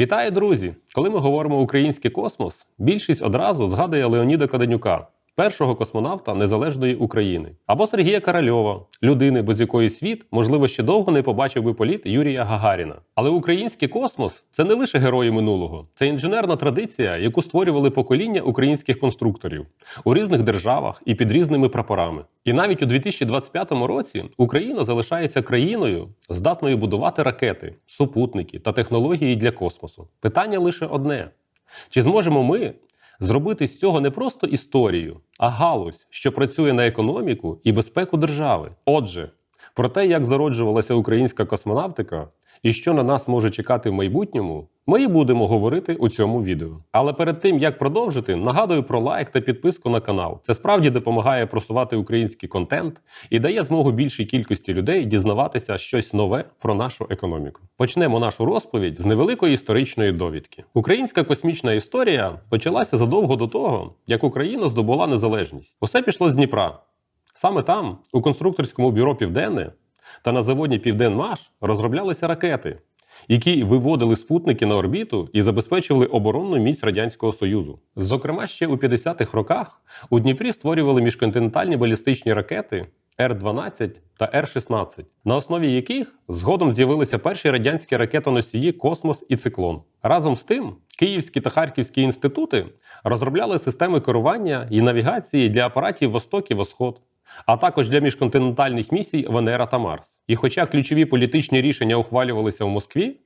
Вітаю, друзі! Коли ми говоримо український космос, більшість одразу згадує Леоніда Каденюка, першого космонавта незалежної України, або Сергія Корольова, людини, без якої світ, можливо, ще довго не побачив би політ Юрія Гагаріна. Але український космос це не лише герої минулого, це інженерна традиція, яку створювали покоління українських конструкторів у різних державах і під різними прапорами. І навіть у 2025 році Україна залишається країною, здатною будувати ракети, супутники та технології для космосу. Питання лише одне: чи зможемо ми зробити з цього не просто історію, а галузь, що працює на економіку і безпеку держави? Отже, про те, як зароджувалася українська космонавтика і що на нас може чекати в майбутньому, ми і будемо говорити у цьому відео. Але перед тим як продовжити, нагадую про лайк та підписку на канал. Це справді допомагає просувати український контент і дає змогу більшій кількості людей дізнаватися щось нове про нашу економіку. Почнемо нашу розповідь з невеликої історичної довідки. Українська космічна історія почалася задовго до того, як Україна здобула незалежність. Усе пішло з Дніпра. Саме там, у конструкторському бюро Південне та на заводі Південмаш розроблялися ракети, які виводили спутники на орбіту і забезпечували оборонну міць Радянського Союзу. Зокрема, ще у 50-х роках у Дніпрі створювали міжконтинентальні балістичні ракети Р-12 та Р-16, на основі яких згодом з'явилися перші радянські ракетоносії Космос і Циклон. Разом з тим, Київські та Харківські інститути розробляли системи керування і навігації для апаратів Восток і Восход, а також для міжконтинентальних місій Венера та Марс. І хоча ключові політичні рішення ухвалювалися в Москві,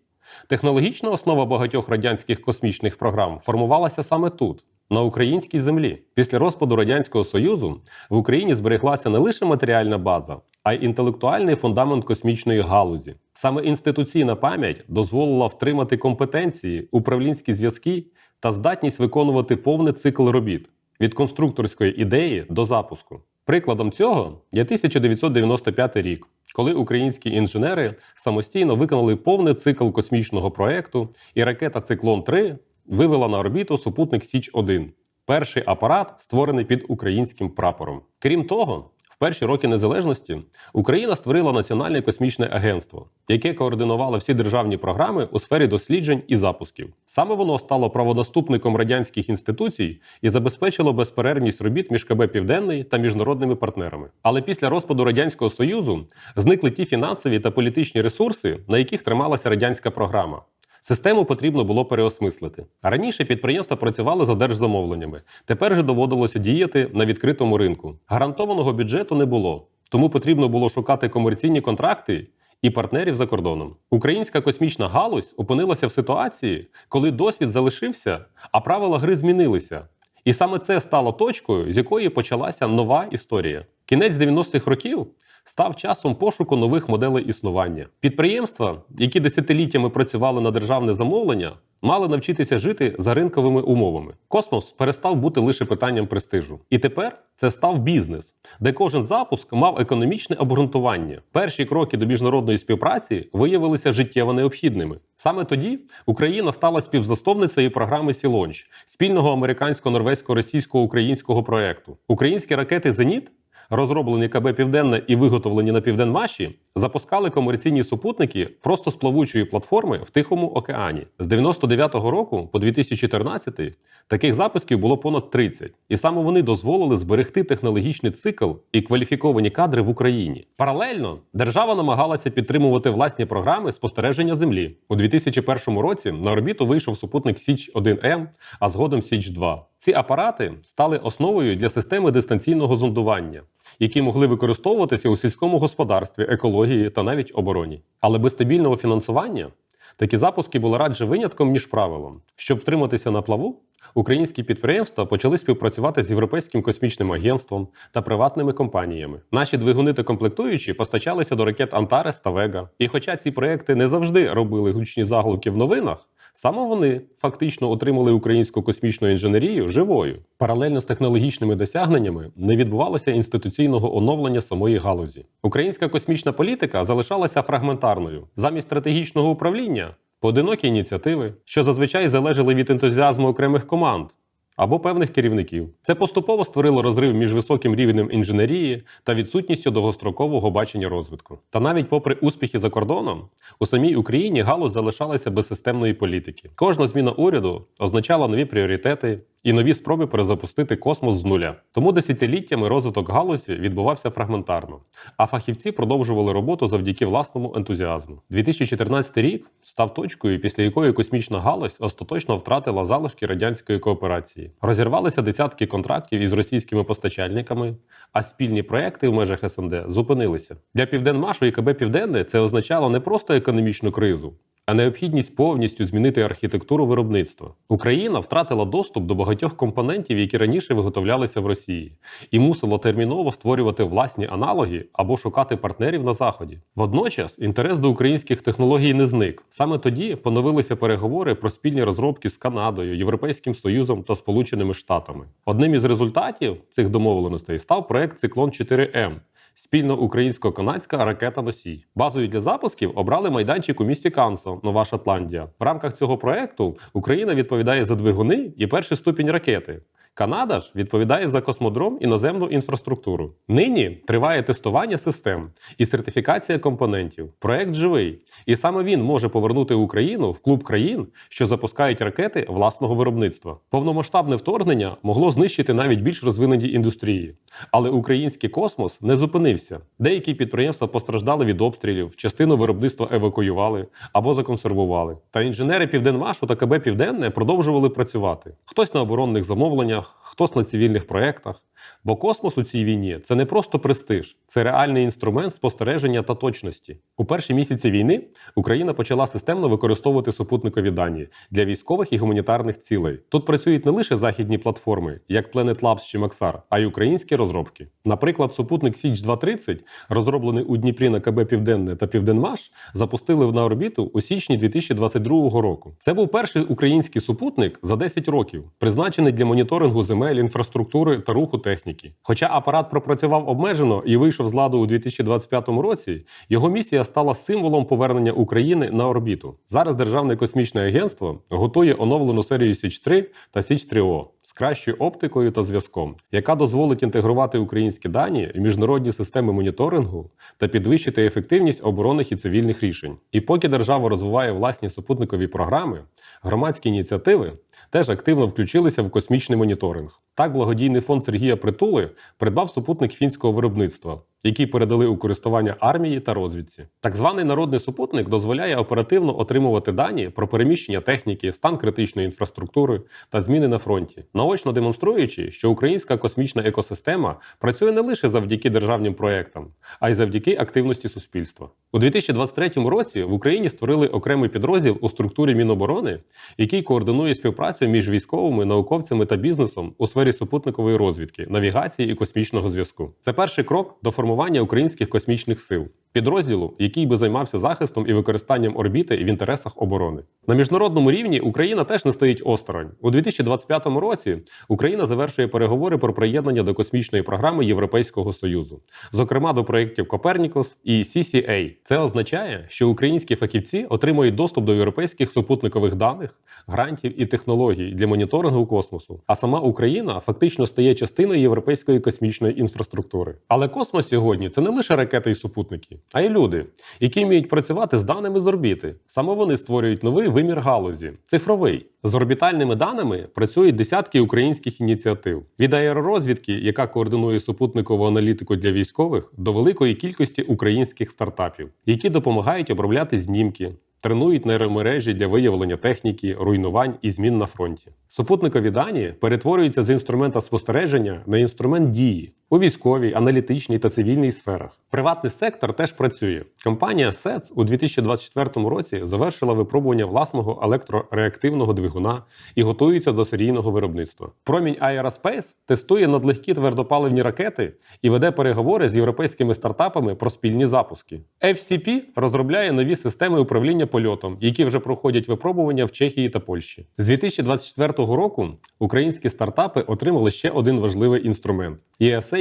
технологічна основа багатьох радянських космічних програм формувалася саме тут. На українській землі після розпаду радянського союзу в Україні збереглася не лише матеріальна база, а й інтелектуальний фундамент космічної галузі. Саме інституційна пам'ять дозволила втримати компетенції, управлінські зв'язки та здатність виконувати повний цикл робіт від конструкторської ідеї до запуску. Прикладом цього є 1995 рік, коли українські інженери самостійно виконали повний цикл космічного проекту, і ракета Циклон 3 вивела на орбіту супутник Січ 1 перший апарат, створений під українським прапором. Крім того, перші роки незалежності Україна створила Національне космічне агентство, яке координувало всі державні програми у сфері досліджень і запусків. Саме воно стало правонаступником радянських інституцій і забезпечило безперервність робіт між КБ Південний та міжнародними партнерами. Але після розпаду радянського союзу зникли ті фінансові та політичні ресурси, на яких трималася радянська програма. Систему потрібно було переосмислити. Раніше підприємства працювали за держзамовленнями. Тепер же доводилося діяти на відкритому ринку. Гарантованого бюджету не було, тому потрібно було шукати комерційні контракти і партнерів за кордоном. Українська космічна галузь опинилася в ситуації, коли досвід залишився, а правила гри змінилися. І саме це стало точкою, з якої почалася нова історія. Кінець 90-х років став часом пошуку нових моделей існування. Підприємства, які десятиліттями працювали на державне замовлення, мали навчитися жити за ринковими умовами. Космос перестав бути лише питанням престижу. І тепер це став бізнес, де кожен запуск мав економічне обґрунтування. Перші кроки до міжнародної співпраці виявилися життєво необхідними. Саме тоді Україна стала співзасновницею програми Сілонч спільного американсько-норвезько-російсько-українського проекту. Українські ракети Зеніт розроблені КБ Південне і виготовлені на Південмаші, запускали комерційні супутники просто з плавучої платформи в Тихому океані. З 99-го року по 2014 таких запусків було понад 30. І саме вони дозволили зберегти технологічний цикл і кваліфіковані кадри в Україні. Паралельно держава намагалася підтримувати власні програми спостереження Землі. У 2001 році на орбіту вийшов супутник Січ 1М, а згодом Січ 2 Ці апарати стали основою для системи дистанційного зондування, які могли використовуватися у сільському господарстві, екології та навіть обороні. Але без стабільного фінансування такі запуски були радше винятком ніж правилом. Щоб втриматися на плаву, українські підприємства почали співпрацювати з Європейським космічним агентством та приватними компаніями. Наші двигуни та комплектуючі постачалися до ракет Антарес та Вега. І хоча ці проекти не завжди робили гучні заголовки в новинах. Саме вони фактично отримали українську космічну інженерію живою. Паралельно з технологічними досягненнями не відбувалося інституційного оновлення самої галузі. Українська космічна політика залишалася фрагментарною. Замість стратегічного управління поодинокі ініціативи, що зазвичай залежали від ентузіазму окремих команд, або певних керівників. Це поступово створило розрив між високим рівнем інженерії та відсутністю довгострокового бачення розвитку. Та навіть попри успіхи за кордоном, у самій Україні галузь залишалася без системної політики. Кожна зміна уряду означала нові пріоритети і нові спроби перезапустити космос з нуля. Тому десятиліттями розвиток галузі відбувався фрагментарно, а фахівці продовжували роботу завдяки власному ентузіазму. 2014 рік став точкою, після якої космічна галузь остаточно втратила залишки радянської кооперації. Розірвалися десятки контрактів із російськими постачальниками, а спільні проекти в межах СНД зупинилися. Для Південмашу і КБ Південне це означало не просто економічну кризу, а необхідність повністю змінити архітектуру виробництва. Україна втратила доступ до багатьох компонентів, які раніше виготовлялися в Росії, і мусила терміново створювати власні аналоги або шукати партнерів на заході. Водночас інтерес до українських технологій не зник. Саме тоді поновилися переговори про спільні розробки з Канадою, Європейським Союзом та Сполученими Штатами. Одним із результатів цих домовленостей став проект Циклон 4М. Спільно українсько-канадська ракета носій. Базою для запусків обрали майданчик у місті Кансо, Нова Шотландія. В рамках цього проекту Україна відповідає за двигуни і перший ступінь ракети. Канада ж відповідає за космодром і наземну інфраструктуру. Нині триває тестування систем і сертифікація компонентів. Проект живий, і саме він може повернути Україну в клуб країн, що запускають ракети власного виробництва. Повномасштабне вторгнення могло знищити навіть більш розвинені індустрії. Але український космос не зупинився. Деякі підприємства постраждали від обстрілів, частину виробництва евакуювали або законсервували. Та інженери Південмашу та КБ Південне продовжували працювати. Хтось на оборонних замовленнях, хтось на цивільних проєктах. Бо космос у цій війні це не просто престиж, це реальний інструмент спостереження та точності. У перші місяці війни Україна почала системно використовувати супутникові дані для військових і гуманітарних цілей. Тут працюють не лише західні платформи, як Planet Labs чи Maxar, а й українські розробки. Наприклад, супутник Січ 230, розроблений у Дніпрі на КБ Південне та Південмаш, запустили на орбіту у січні 2022 року. Це був перший український супутник за 10 років, призначений для моніторингу земель, інфраструктури та руху техніки. Хоча апарат пропрацював обмежено і вийшов з ладу у 2025 році, його місія стала символом повернення України на орбіту. Зараз Державне космічне агентство готує оновлену серію Січ 3 та Січ 3 О з кращою оптикою та зв'язком, яка дозволить інтегрувати українські дані в міжнародні системи моніторингу та підвищити ефективність оборонних і цивільних рішень. І поки держава розвиває власні супутникові програми, громадські ініціативи теж активно включилися в космічний моніторинг. Так, благодійний фонд Сергія Притули придбав супутник фінського виробництва, який передали у користування армії та розвідці. Так званий народний супутник дозволяє оперативно отримувати дані про переміщення техніки, стан критичної інфраструктури та зміни на фронті, наочно демонструючи, що українська космічна екосистема працює не лише завдяки державним проектам, а й завдяки активності суспільства. У 2023 році в Україні створили окремий підрозділ у структурі Міноборони, який координує співпрацю між військовими, науковцями та бізнесом у сфері супутникової розвідки, навігації і космічного зв'язку. Це перший крок до формування українських космічних сил. Підрозділу, який би займався захистом і використанням орбіти в інтересах оборони на міжнародному рівні, Україна теж не стоїть осторонь у 2025 році. Україна завершує переговори про приєднання до космічної програми Європейського союзу, зокрема до проєктів Копернікус і CCA. Це означає, що українські фахівці отримують доступ до європейських супутникових даних, грантів і технологій для моніторингу космосу. А сама Україна фактично стає частиною європейської космічної інфраструктури. Але космос сьогодні це не лише ракети і супутники, а й люди, які вміють працювати з даними з орбіти. Саме вони створюють новий вимір галузі цифровий. З орбітальними даними працюють десятки українських ініціатив від аеророзвідки, яка координує супутникову аналітику для військових, до великої кількості українських стартапів, які допомагають обробляти знімки. Тренують нейромережі для виявлення техніки, руйнувань і змін на фронті. Супутникові дані перетворюються з інструмента спостереження на інструмент дії у військовій, аналітичній та цивільній сферах. Приватний сектор теж працює. Компанія SETS у 2024 році завершила випробування власного електрореактивного двигуна і готується до серійного виробництва. Промінь Aerospace тестує надлегкі твердопаливні ракети і веде переговори з європейськими стартапами про спільні запуски. FCP розробляє нові системи управління польотом, які вже проходять випробування в Чехії та Польщі. З 2024 року українські стартапи отримали ще один важливий інструмент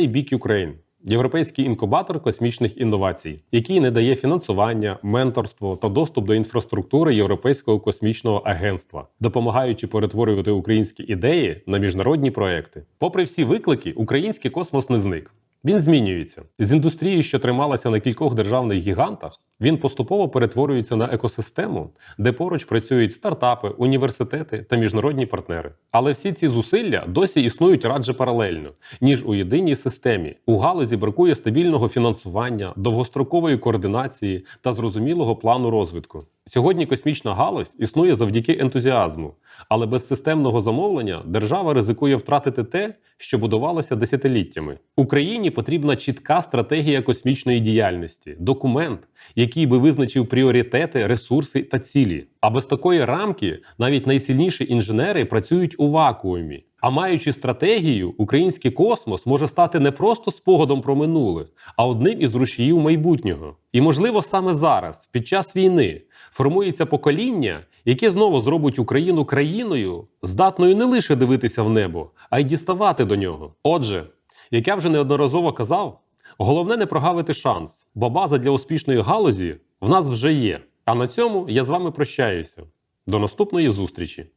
ESA Big Ukraine. європейський інкубатор космічних інновацій, який не дає фінансування, менторство та доступ до інфраструктури Європейського космічного агентства, допомагаючи перетворювати українські ідеї на міжнародні проекти. Попри всі виклики, український космос не зник. Він змінюється з індустрії, що трималася на кількох державних гігантах. Він поступово перетворюється на екосистему, де поруч працюють стартапи, університети та міжнародні партнери. Але всі ці зусилля досі існують радше паралельно, ніж у єдиній системі. У галузі бракує стабільного фінансування, довгострокової координації та зрозумілого плану розвитку. Сьогодні космічна галузь існує завдяки ентузіазму, але без системного замовлення держава ризикує втратити те, що будувалося десятиліттями. Україні потрібна чітка стратегія космічної діяльності, документ, який би визначив пріоритети, ресурси та цілі. А без такої рамки навіть найсильніші інженери працюють у вакуумі. А маючи стратегію, український космос може стати не просто спогадом про минуле, а одним із рушіїв майбутнього. І можливо саме зараз, під час війни, формується покоління, яке знову зробить Україну країною, здатною не лише дивитися в небо, а й діставати до нього. Отже, як я вже неодноразово казав, головне не прогавити шанс, бо база для успішної галузі в нас вже є. А на цьому я з вами прощаюся. До наступної зустрічі!